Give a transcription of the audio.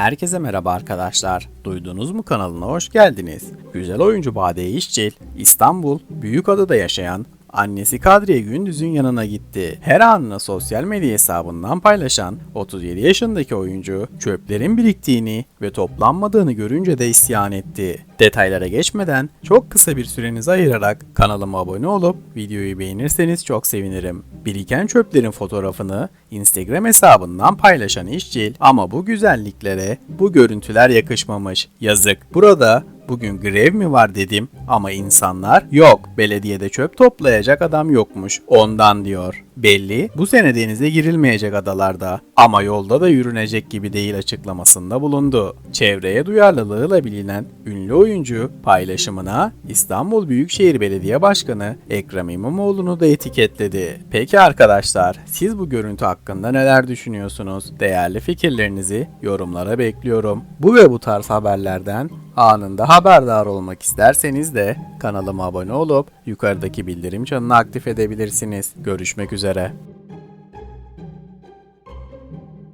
Herkese merhaba arkadaşlar. Duydunuz mu kanalına hoş geldiniz. Güzel oyuncu Bade İşçil, İstanbul, Büyükada'da yaşayan annesi Kadriye Gündüz'ün yanına gitti. Her anını sosyal medya hesabından paylaşan 37 yaşındaki oyuncu çöplerin biriktiğini ve toplanmadığını görünce de isyan etti. Detaylara geçmeden çok kısa bir sürenizi ayırarak kanalıma abone olup videoyu beğenirseniz çok sevinirim. Biriken çöplerin fotoğrafını Instagram hesabından paylaşan işçil ama bu güzelliklere bu görüntüler yakışmamış. Yazık. Burada bugün grev mi var dedim ama insanlar yok belediyede çöp toplayacak adam yokmuş ondan diyor. Belli bu sene denize girilmeyecek adalarda ama yolda da yürünecek gibi değil açıklamasında bulundu. Çevreye duyarlılığıyla bilinen ünlü oyuncu paylaşımına İstanbul Büyükşehir Belediye Başkanı Ekrem İmamoğlu'nu da etiketledi. Peki arkadaşlar siz bu görüntü hakkında neler düşünüyorsunuz? Değerli fikirlerinizi yorumlara bekliyorum. Bu ve bu tarz haberlerden anında haberdar olmak isterseniz de kanalıma abone olup yukarıdaki bildirim çanını aktif edebilirsiniz. Görüşmek üzere.